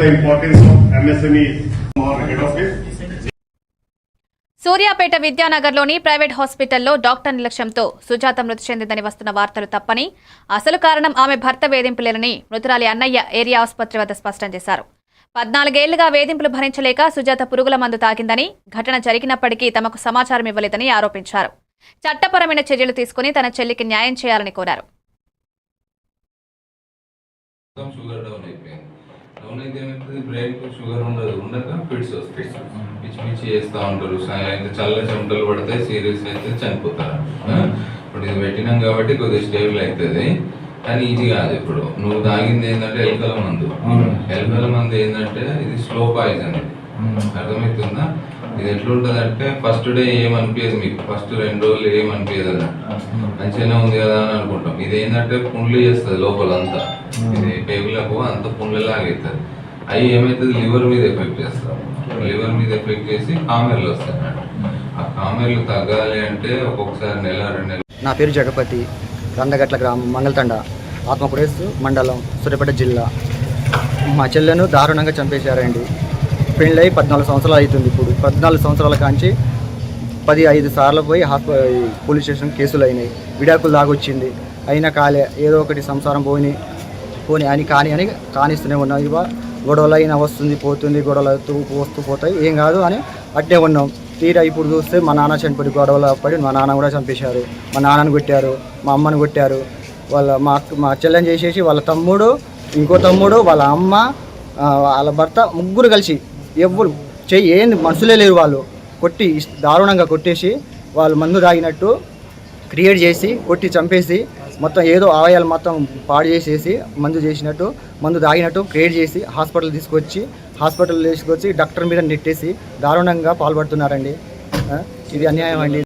importance of or head office. Suryapet విద్యానగర్లోని private హాస్పిటల్లో doctor నిర్లక్ష్యంతో సుజాత మృతి చెందిందని వస్తున్న వార్తలు తప్పని అసలు కారణం ఆమె భర్త వేధింపులేనని మృతురాలి అన్నయ్య ఏరియా ఆసుపత్రి వద్ద స్పష్టం చేశారు. పద్నాలుగేళ్ళుగా వేధింపులు భరించలేక సుజాత పురుగుల మందు తాకిందని ఘటన జరిగినప్పటికీ తమకు సమాచారం ఇవ్వలేదని ఆరోపించారు. చట్టపరమైన చర్యలు తీసుకుని తన చెల్లికి న్యాయం చేయాలని కోరారు. డౌన్ అయితే ఏమవుతుంది? బ్రెయిన్కు షుగర్ ఉండదు. ఉండక ఫిట్స్ వస్తాయి. పిచ్చి పిచ్చి చేస్తూ ఉంటారు. అయితే చల్ల చెమటలు పడతాయి. సీరియస్ అయితే చనిపోతారు? ఇప్పుడు ఇది పెట్టినాం కాబట్టి కొద్దిగా స్టేబుల్ అవుతుంది. కానీ ఇది కాదు ఇప్పుడు. నువ్వు తాగింది ఏంటంటే ఎలుకల మందు. ఎలుకల మందు ఏంటంటే ఇది స్లో పాయిజన్. అర్థమవుతుందా? ఇది ఎట్లుంటది అంటే ఫస్ట్ డే ఏమనిపించదు మీకు? ఫస్ట్ రెండు రోజులు ఏమనిపించదు మంచిగానే ఉంది కదా అని అనుకుంటాం. ఇది ఏంటంటే పుండ్లు చేస్తుంది లోపల అంతా ఇది పేగులకు అంత పుండ్లలాగా అవుతుంది అవి ఏమవుతుంది లివర్ మీద ఎఫెక్ట్ చేస్తాం లివర్ మీద ఎఫెక్ట్ చేసి కామెర్లు వస్తాయి ఆ కామెర్లు తగ్గాలి అంటే ఒక్కొక్కసారి నెల రెండు నెలలు నా పేరు జగపతి రందగట్ల గ్రామం మంగళతండ ఆత్మపురేస్ మండలం సూర్యాపేట జిల్లా. మా చెల్లెను దారుణంగా చంపేశారండి. పెళ్ళై పద్నాలుగు సంవత్సరాలు అవుతుంది ఇప్పుడు. పద్నాలుగు సంవత్సరాల కాంచి పది ఐదు సార్లు పోయి పోలీస్ స్టేషన్ కేసులు అయినాయి. విడాకులు దాగొచ్చింది. అయినా కాలే ఏదో ఒకటి సంసారం పోయి పోని అని కాని అని కానిస్తూనే ఉన్నాం. ఇవా గొడవలు అయినా వస్తుంది పోతుంది గొడవలు వస్తూ పోతాయి. ఏం కాదు అని అట్టే ఉన్నాం. తీరా ఇప్పుడు చూస్తే మా నాన్న చనిపోయి గొడవలు పడి మా నాన్న కూడా చంపేశారు. మా నాన్నని కొట్టారు మా అమ్మని కొట్టారు. వాళ్ళ మా మా చెల్లెని చేసేసి వాళ్ళ తమ్ముడు ఇంకో తమ్ముడు వాళ్ళ అమ్మ వాళ్ళ భర్త ముగ్గురు కలిసి ఎవ్వరు చెయ్యి ఏంది? మనుషులే లేరు వాళ్ళు. కొట్టి దారుణంగా కొట్టేసి వాళ్ళు మందు తాగినట్టు క్రియేట్ చేసి కొట్టి చంపేసి మొత్తం ఏదో అవయాలు మొత్తం పాడు చేసేసి మందు చేసినట్టు మందు తాగినట్టు క్రియేట్ చేసి హాస్పిటల్ తీసుకొచ్చి హాస్పిటల్ తీసుకొచ్చి డాక్టర్ మీద నెట్టేసి దారుణంగా పాల్పడుతున్నారండి. ఇది అన్యాయం అండి.